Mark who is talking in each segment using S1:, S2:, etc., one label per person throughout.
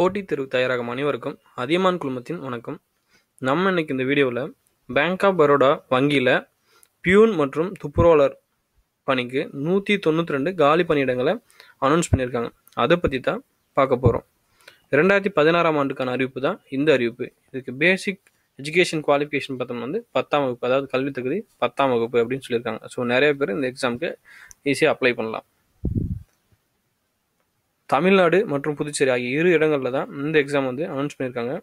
S1: போட்டித் தேர்வு தயாராகும் அனைவருக்கும் அதியமான் குழுமத்தின் வணக்கம். நம்ம இன்னைக்கு இந்த வீடியோவில் பேங்க் ஆஃப் பரோடா வங்கியில் பியூன் மற்றும் துப்புரவாளர் பணிக்கு நூற்றி தொண்ணூற்றி ரெண்டு காலி பணியிடங்களை அனௌன்ஸ் பண்ணியிருக்காங்க. அதை பற்றி தான் பார்க்க போகிறோம் ரெண்டாயிரத்தி பதினாறாம் ஆண்டுக்கான அறிவிப்பு தான் இந்த அறிவிப்பு. இதுக்கு பேசிக் எஜுகேஷன் குவாலிஃபிகேஷன் பார்த்தோம்னா வந்து பத்தாம் வகுப்பு அதாவது கல்வி தகுதி பத்தாம் வகுப்பு அப்படின்னு சொல்லியிருக்காங்க. ஸோ நிறைய பேர் இந்த எக்ஸாமுக்கு ஈஸியாக அப்ளை பண்ணலாம். தமிழ்நாடு மற்றும் புதுச்சேரி ஆகிய இரு இடங்களில் தான் இந்த எக்ஸாம் வந்து அனௌன்ஸ் பண்ணியிருக்காங்க.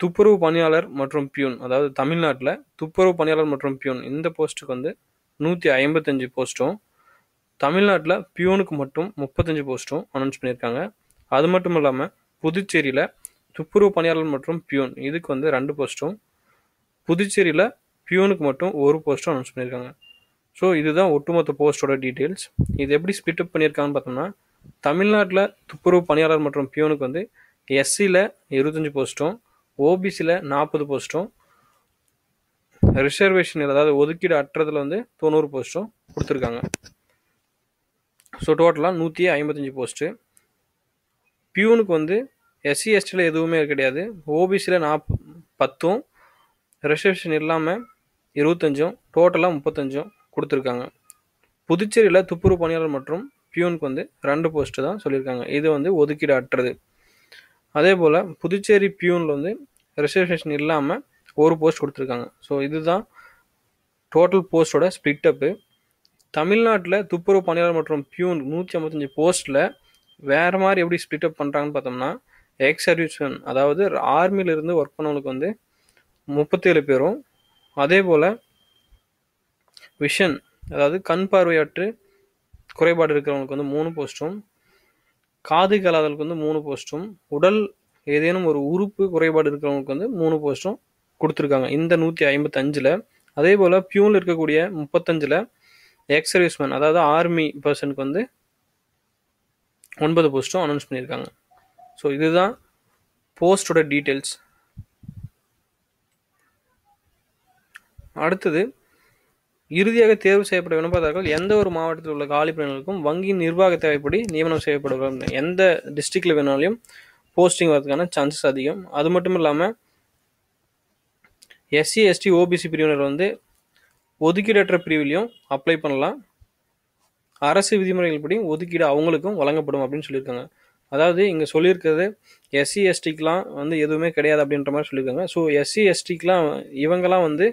S1: துப்புரவு பணியாளர் மற்றும் பியூன் அதாவது தமிழ்நாட்டில் துப்புரவு பணியாளர் மற்றும் பியூன் இந்த போஸ்ட்டுக்கு வந்து நூற்றி ஐம்பத்தஞ்சு போஸ்ட்டும் தமிழ்நாட்டில் பியூனுக்கு மட்டும் முப்பத்தஞ்சு போஸ்ட்டும் அனௌன்ஸ் பண்ணியிருக்காங்க. அது மட்டும் இல்லாமல் புதுச்சேரியில் துப்புரவு பணியாளர் மற்றும் பியூன் இதுக்கு வந்து ரெண்டு போஸ்ட்டும் புதுச்சேரியில் பியூனுக்கு மட்டும் ஒரு போஸ்ட்டும் அனௌன்ஸ் பண்ணியிருக்காங்க. ஸோ இதுதான் ஒட்டுமொத்த போஸ்ட்டோட டீட்டெயில்ஸ் இது எப்படி ஸ்பிட் அப் பண்ணியிருக்காங்கன்னு பார்த்தோம்னா தமிழ்நாட்டில் துப்புரவு பணியாளர் மற்றும் பியூனுக்கு வந்து எஸ்சியில் இருபத்தஞ்சி போஸ்ட்டும் ஓபிசியில் நாற்பது போஸ்ட்டும் ரிசர்வேஷனில் அதாவது ஒதுக்கீடு அற்றதில் வந்து தொண்ணூறு போஸ்ட்டும் கொடுத்துருக்காங்க. ஸோ டோட்டலாக நூற்றி ஐம்பத்தஞ்சு போஸ்ட்டு. பியூனுக்கு வந்து எஸ்சி எஸ்டியில் எதுவுமே கிடையாது. ஓபிசியில் நாப் பத்தும் ரிசர்வேஷன் இல்லாமல் இருபத்தஞ்சும் டோட்டலாக முப்பத்தஞ்சும் கொடுத்துருக்காங்க. புதுச்சேரியில் துப்புரவு பணியாளர் மற்றும் பியூனுக்கு வந்து ரெண்டு போஸ்ட்டு தான் சொல்லியிருக்காங்க. இது வந்து ஒதுக்கீடு அற்றது. அதே போல் புதுச்சேரி பியூனில் வந்து ரிசர்வேஷன் இல்லாமல் ஒரு போஸ்ட் கொடுத்துருக்காங்க. ஸோ இதுதான் டோட்டல் போஸ்ட்டோட ஸ்ப்ளிட் அப்பு தமிழ்நாட்டில் துப்புரவு பணியாளர் மற்றும் பியூன் நூற்றி ஐம்பத்தஞ்சு போஸ்ட்டில் வேறு மாதிரி எப்படி ஸ்ப்ளிட் அப் பண்ணுறாங்கன்னு பார்த்தோம்னா எக்ஸ் சர்வீஸ்மேன் அதாவது ஆர்மியிலிருந்து ஒர்க் பண்ணவங்களுக்கு வந்து முப்பத்தேழு பேரும் அதே போல் விஷன் அதாவது கண் பார்வையாற்று குறைபாடு இருக்கிறவங்களுக்கு வந்து மூணு போஸ்ட்டும் காது கேளாதவங்களுக்கு வந்து மூணு போஸ்ட்டும் உடல் ஏதேனும் ஒரு உறுப்பு குறைபாடு இருக்கிறவங்களுக்கு வந்து மூணு போஸ்ட்டும் கொடுத்துருக்காங்க. இந்த நூற்றி ஐம்பத்தஞ்சில் அதே போல் பியூனில் இருக்கக்கூடிய முப்பத்தஞ்சில் எக்ஸ் சர்வீஸ்மேன் அதாவது ஆர்மி பர்சனுக்கு வந்து ஒன்பது போஸ்ட்டும் அனௌன்ஸ் பண்ணியிருக்காங்க. ஸோ இதுதான் போஸ்டோட டீட்டெயில்ஸ் அடுத்தது இறுதியாக தேர்வு செய்யப்பட்ட விண்ணப்பதாரர்கள் எந்த ஒரு மாவட்டத்தில் உள்ள காலி பணிகளுக்கும் வங்கியின் நிர்வாக தேவைப்படி நியமனம் செய்யப்படுவாங்க எந்த டிஸ்ட்ரிக்டில் வேணாலும் போஸ்டிங் வரதுக்கான சான்சஸ் அதிகம். அது மட்டும் இல்லாமல் எஸ்சி எஸ்டி ஓபிசி பிரிவினர் வந்து ஒதுக்கீடற்ற பிரிவிலையும் அப்ளை பண்ணலாம். அரசு விதிமுறைகள் படி ஒதுக்கீடு அவங்களுக்கும் வழங்கப்படும் அப்படின்னு சொல்லியிருக்காங்க. அதாவது இங்கே சொல்லியிருக்கிறது எஸ்சி எஸ்டிக்கெலாம் வந்து எதுவுமே கிடையாது அப்படின்ற மாதிரி சொல்லியிருக்காங்க. ஸோ எஸ்சி எஸ்டிக்கெலாம் இவங்கெல்லாம் வந்து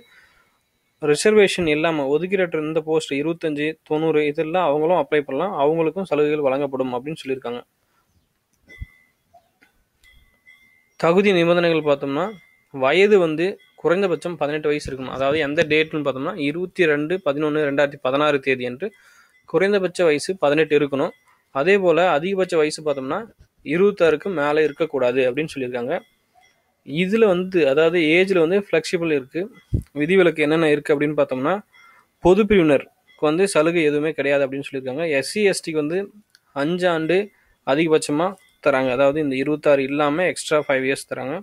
S1: ரிசர்வேஷன் இல்லாமல் ஒதுக்கீடற்ற இருந்த போஸ்ட் இருபத்தஞ்சி தொண்ணூறு இதெல்லாம் அவங்களும் அப்ளை பண்ணலாம். அவங்களுக்கும் சலுகைகள் வழங்கப்படும் அப்படின்னு சொல்லியிருக்காங்க. தகுதி நிபந்தனைகள் பார்த்தோம்னா வயது வந்து குறைந்தபட்சம் பதினெட்டு வயசு இருக்கணும். அதாவது எந்த டேட்னு பார்த்தோம்னா இருபத்தி ரெண்டு பதினொன்று ரெண்டாயிரத்தி பதினாறு தேதி என்று குறைந்தபட்ச வயசு பதினெட்டு இருக்கணும். அதே போல் அதிகபட்ச வயசு பார்த்தோம்னா இருபத்தாறுக்கு மேலே இருக்கக்கூடாது அப்படின்னு சொல்லியிருக்காங்க. இதில் வந்து அதாவது ஏஜில் வந்து ஃப்ளெக்சிபிள் இருக்குது விதிவிலக்கு என்னென்ன இருக்குது அப்படின்னு பார்த்தோம்னா பொது பிரிவினருக்கு வந்து சலுகை எதுவுமே கிடையாது அப்படின்னு சொல்லியிருக்காங்க. எஸ்சி எஸ்டிக்கு வந்து அஞ்சு ஆண்டு அதிகபட்சமாக தராங்க. அதாவது இந்த இருபத்தாறு இல்லாமல் எக்ஸ்ட்ரா ஃபைவ் இயர்ஸ் தராங்க.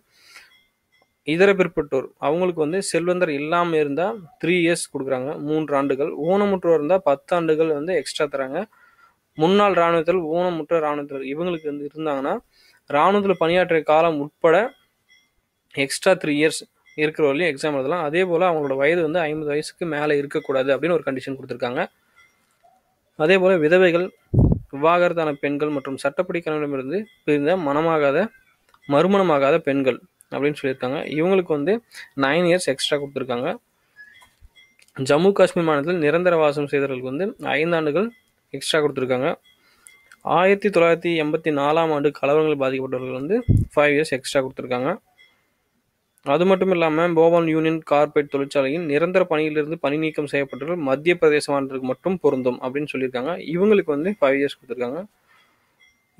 S1: இதர பிற்பட்டோர் அவங்களுக்கு வந்து செல்வந்தர் இல்லாமல் இருந்தால் த்ரீ இயர்ஸ் கொடுக்குறாங்க. மூன்று ஆண்டுகள். ஊனமுற்றோர் இருந்தால் பத்து ஆண்டுகள் வந்து எக்ஸ்ட்ரா தராங்க. முன்னாள் இராணுவத்தில் ஊனமுற்ற இராணுவத்தில் இவங்களுக்கு வந்து இருந்தாங்கன்னா இராணுவத்தில் பணியாற்றிய காலம் உட்பட எக்ஸ்ட்ரா த்ரீ இயர்ஸ் இருக்கிற வரையும் எக்ஸாம் எழுதலாம். அதே போல் அவங்களோட வயது வந்து ஐம்பது வயசுக்கு மேலே இருக்கக்கூடாது அப்படின்னு ஒரு கண்டிஷன் கொடுத்துருக்காங்க. அதே போல் விதவைகள் விவாகரத்தான பெண்கள் மற்றும் சட்டப்படி கணவனிடமிருந்து பிரிந்த மனமாகாத மறுமணமாகாத பெண்கள் அப்படின்னு சொல்லியிருக்காங்க. இவங்களுக்கு வந்து நைன் இயர்ஸ் எக்ஸ்ட்ரா கொடுத்துருக்காங்க. ஜம்மு காஷ்மீர் மாநிலத்தில் நிரந்தர வாசம் செய்தவர்களுக்கு வந்து ஐந்தாண்டுகள் எக்ஸ்ட்ரா கொடுத்துருக்காங்க. ஆயிரத்தி தொள்ளாயிரத்தி எண்பத்தி நாலாம் ஆண்டு கலவரங்கள் பாதிக்கப்பட்டவர்கள் வந்து ஃபைவ் இயர்ஸ் எக்ஸ்ட்ரா கொடுத்துருக்காங்க. அது மட்டும் இல்லாமல் போபால் யூனியன் கார்பரேட் தொழிற்சாலையின் நிரந்தர பணியிலிருந்து பணி நீக்கம் செய்யப்பட்டவர்கள் மத்திய பிரதேச மாநிலத்துக்கு மட்டும் பொருந்தும் அப்படின்னு சொல்லியிருக்காங்க. இவங்களுக்கு வந்து ஃபைவ் இயர்ஸ் கொடுத்துருக்காங்க.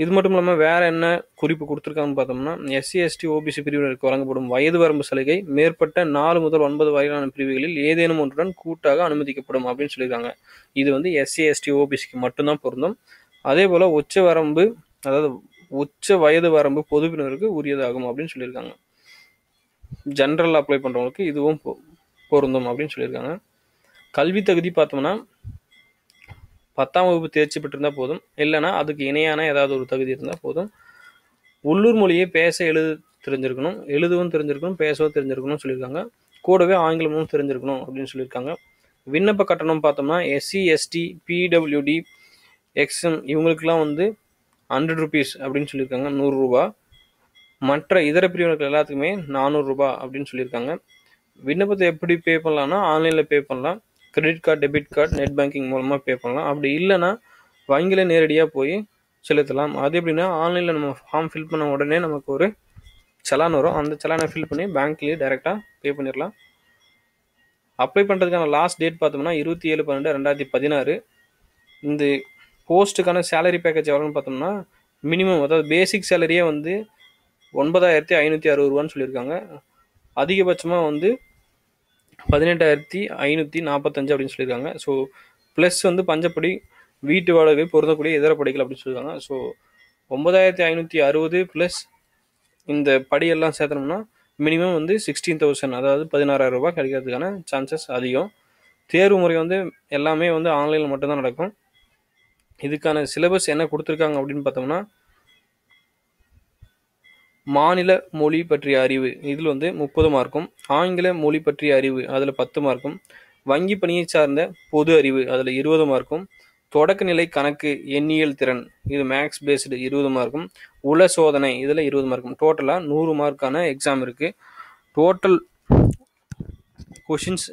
S1: இது மட்டும் இல்லாமல் வேறு என்ன குறிப்பு கொடுத்துருக்காங்கன்னு பார்த்தோம்னா எஸ்சி எஸ்டி ஓபிசி பிரிவினருக்கு வழங்கப்படும் வயது வரம்பு சலுகை மேற்பட்ட நாலு முதல் ஒன்பது வரையிலான பிரிவுகளில் ஏதேனும் ஒன்றுடன் கூட்டாக அனுமதிக்கப்படும் அப்படின்னு சொல்லியிருக்காங்க. இது வந்து எஸ்சி எஸ்டி ஓபிசிக்கு மட்டும்தான் பொருந்தும். அதே போல் உச்ச வரம்பு அதாவது உச்ச வயது வரம்பு பொதுப்பினருக்கு உரியதாகும் அப்படின்னு சொல்லியிருக்காங்க. ஜென்ரல் அப்ளை பண்ணுறவங்களுக்கு இதுவும் பொருந்தும் அப்படின்னு சொல்லியிருக்காங்க. கல்வி தகுதி பார்த்தோம்னா பத்தாம் வகுப்பு தேர்ச்சி பெற்றிருந்தால் போதும். இல்லைனா அதுக்கு இணையான ஏதாவது ஒரு தகுதி இருந்தால் போதும். உள்ளூர் மொழியை பேச எழுத தெரிஞ்சிருக்கணும். எழுதவும் தெரிஞ்சிருக்கணும். பேசவும் தெரிஞ்சிருக்கணும்னு சொல்லியிருக்காங்க. கூடவே ஆங்கிலமும் தெரிஞ்சிருக்கணும் அப்படின்னு சொல்லியிருக்காங்க. விண்ணப்ப கட்டணம் பார்த்தோம்னா எஸ்சி எஸ்டி பிடபிள்யூடி எக்ஸ்எம் இவங்களுக்குலாம் வந்து ஹண்ட்ரட் ருபீஸ் அப்படின்னு சொல்லியிருக்காங்க. நூறுரூபா மற்ற இதர பிரிவினர்கள் எல்லாத்துக்குமே நானூறுரூபா அப்படின்னு சொல்லியிருக்காங்க. விண்ணப்பத்தை எப்படி பே பண்ணலாம்னா ஆன்லைனில் பே பண்ணலாம். Credit card debit card net banking மூலமாக பே பண்ணலாம். அப்படி இல்லைன்னா வங்கியில் நேரடியாக போய் செலுத்தலாம். அது எப்படின்னா ஆன்லைனில் நம்ம ஃபார்ம் ஃபில் பண்ண உடனே நமக்கு ஒரு செலான் வரும். அந்த செலானை ஃபில் பண்ணி பேங்க்லேயே டைரெக்டாக பே பண்ணிடலாம். அப்ளை பண்ணுறதுக்கான லாஸ்ட் டேட் பார்த்தோம்னா இருபத்தி ஏழு பன்னெண்டு ரெண்டாயிரத்தி பதினாறு. இந்த போஸ்ட்டுக்கான சேலரி பேக்கேஜ் எவ்வளோன்னு பார்த்தோம்னா மினிமம் அதாவது பேசிக் சேலரியே வந்து ஒன்பதாயிரத்தி ஐநூற்றி அறுபது ரூபான்னு சொல்லியிருக்காங்க. அதிகபட்சமாக வந்து பதினெட்டாயிரத்தி ஐநூற்றி நாற்பத்தஞ்சு அப்படின்னு சொல்லியிருக்காங்க. ஸோ ப்ளஸ் வந்து பஞ்சப்படி வீட்டு வாடகை பொருந்தக்கூடிய இதர படிகள் அப்படின்னு சொல்லியிருக்காங்க. ஸோ ஒன்பதாயிரத்தி ஐநூற்றி அறுபது ப்ளஸ் இந்த படியெல்லாம் சேர்த்தனோம்னா மினிமம் வந்து சிக்ஸ்டீன் தௌசண்ட் அதாவது பதினாறாயிரம் ரூபாய் கிடைக்கிறதுக்கான சான்சஸ் அதிகம். தேர்வு முறை வந்து எல்லாமே வந்து ஆன்லைனில் மட்டும்தான் நடக்கும். இதுக்கான சிலபஸ் என்ன கொடுத்துருக்காங்க அப்படின்னு பார்த்தோம்னா மாநில மொழி பற்றிய அறிவு. இதில் வந்து முப்பது மார்க்கும் ஆங்கில மொழி பற்றிய அறிவு அதில் பத்து மார்க்கும் வங்கி பணியை சார்ந்த பொது அறிவு அதில் இருபது மார்க்கும் தொடக்கநிலை கணக்கு எண்ணியல் திறன் இது மேக்ஸ் பேஸ்டு இருபது மார்க்கும் உள சோதனை இதில் இருபது மார்க்கும் டோட்டலாக நூறு மார்க்கான எக்ஸாம் இருக்குது டோட்டல் கொஷின்ஸ்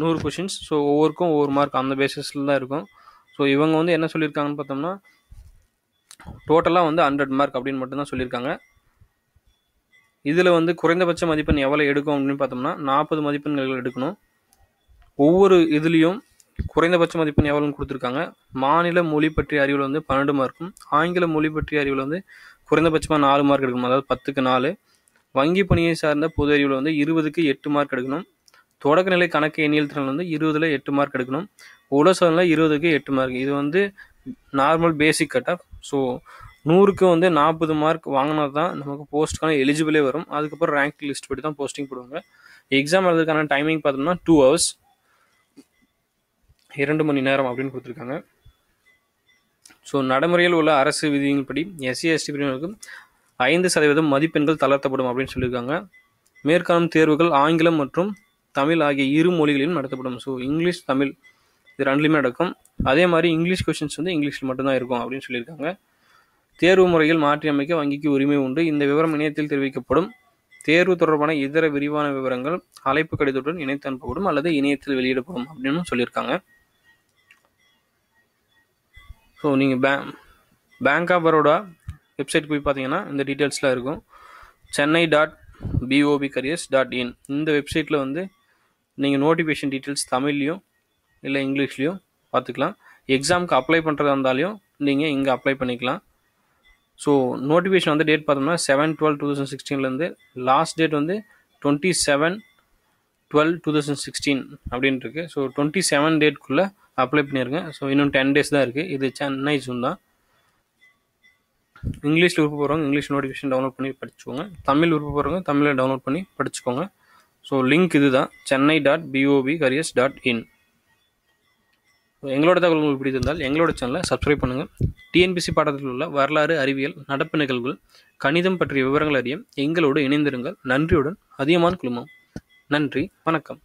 S1: நூறு கொஷின்ஸ் ஸோ ஒவ்வொருக்கும் ஒவ்வொரு மார்க் அந்த பேசிஸில் தான் இருக்கும். ஸோ இவங்க வந்து என்ன சொல்லியிருக்காங்கன்னு பார்த்தோம்னா டோட்டலாக வந்து ஹண்ட்ரட் மார்க் அப்படின்னு மட்டும்தான் சொல்லியிருக்காங்க. இதில் வந்து குறைந்தபட்ச மதிப்பெண் எவ்வளோ எடுக்கும் அப்படின்னு பார்த்தோம்னா நாற்பது மதிப்பெண்கள் எடுக்கணும். ஒவ்வொரு இதுலேயும் குறைந்தபட்ச மதிப்பெண் எவ்வளோன்னு கொடுத்துருக்காங்க. மாநில மொழி பற்றிய அறிவில் வந்து பன்னெண்டு மார்க்கும் ஆங்கில மொழி பற்றிய அறிவில் வந்து குறைந்தபட்சமாக நாலு மார்க் எடுக்கணும். அதாவது பத்துக்கு நாலு. வங்கி பணியை சார்ந்த பொது அறிவில் வந்து இருபதுக்கு எட்டு மார்க் எடுக்கணும். தொடக்கநிலை கணக்கு எண்ணியல் திறன் வந்து இருபதில் எட்டு மார்க் எடுக்கணும். உலசனில் இருபதுக்கு எட்டு மார்க் இது வந்து normal basic cut off so நூறுக்கு வந்து நாற்பது மார்க் வாங்கினா தான் நமக்கு போஸ்ட்டுக்கான எலிஜிபிளே வரும். அதுக்கப்புறம் ரேங்க் லிஸ்ட் படி தான் போஸ்டிங் போடுவாங்க. எக்ஸாம் எழுதுறதுக்கான டைமிங் பார்த்தோம்னா டூ ஹவர்ஸ் இரண்டு மணி நேரம் அப்படின்னு கொடுத்துருக்காங்க. ஸோ நடைமுறையில் உள்ள அரசு விதியின்படி எஸ்சி எஸ்டி பிரிவினருக்கு ஐந்து சதவீதம் மதிப்பெண்கள் தளர்த்தப்படும் அப்படின்னு சொல்லியிருக்காங்க. மேற்காணும் தேர்வுகள் ஆங்கிலம் மற்றும் தமிழ் ஆகிய இரு மொழிகளிலும் நடத்தப்படும். ஸோ இங்கிலீஷ் தமிழ் இது ரெண்டுலையுமே நடக்கும். அதே மாதிரி இங்கிலீஷ் கொஷின்ஸ் வந்து இங்கிலீஷில் மட்டும்தான் இருக்கும் அப்படின்னு சொல்லியிருக்காங்க. தேர்வு முறையில் மாற்றி அமைக்க வங்கிக்கு உரிமை உண்டு. இந்த விவரம் இணையத்தில் தெரிவிக்கப்படும். தேர்வு தொடர்பான இதர விரிவான விவரங்கள் அழைப்பு கடிதத்துடன் இணைத்து அனுப்பப்படும் அல்லது இணையத்தில் வெளியிடப்படும் அப்படின்னு சொல்லியிருக்காங்க. ஸோ நீங்கள் பே பேங்க் ஆஃப் பரோடா வெப்சைட் போய் பார்த்தீங்கன்னா இந்த டீட்டெயில்ஸ்லாம் இருக்கும். Chennai dot BOP careers dot in இந்த வெப்சைட்டில் வந்து நீங்கள் நோட்டிஃபிகேஷன் டீட்டெயில்ஸ் தமிழ்லையும் இல்லை இங்கிலீஷ்லேயும் பார்த்துக்கலாம். எக்ஸாமுக்கு அப்ளை பண்ணுறதா இருந்தாலையும் நீங்கள் இங்கே அப்ளை பண்ணிக்கலாம். ஸோ நோட்டிஃபிகேஷன் வந்து டேட் பார்த்தோம்னா செவன் டுவெல் டூ தௌசண்ட் சிக்ஸ்டீன்லேருந்து லாஸ்ட் டேட் வந்து twenty seven twelve two thousand sixteen அப்படின்ட்டு இருக்கு. ஸோ டுவெண்ட்டி செவன் டேட்குள்ளே அப்ளை பண்ணியிருக்கேன் ஸோ இன்னும் டென் டேஸ் தான் இருக்குது இது சென்னை ஜூன் தான். இங்கிலீஷில் விருப்ப போகிறவங்க இங்கிலீஷ் நோட்டிஃபிகேஷன் டவுன்லோட் பண்ணி படிச்சுக்கோங்க. தமிழ் விருப்ப போகிறவங்க தமிழில் டவுன்லோட் பண்ணி படிச்சுக்கோங்க. ஸோ லிங்க் இது தான். Chennai dot BOP careers dot in எங்களோட தகவல் உங்களுக்கு பிடித்திருந்தால் எங்களோட சேனலை சப்ஸ்கிரைப் பண்ணுங்கள் டிஎன்பிசி பாடத்தில் உள்ள வரலாறு அறிவியல் நடப்பு நிகழ்வுகள் கணிதம் பற்றிய விவரங்கள் அறிய எங்களோடு இணைந்திருங்கள். நன்றியுடன் அதிகமான குழுமம். நன்றி வணக்கம்.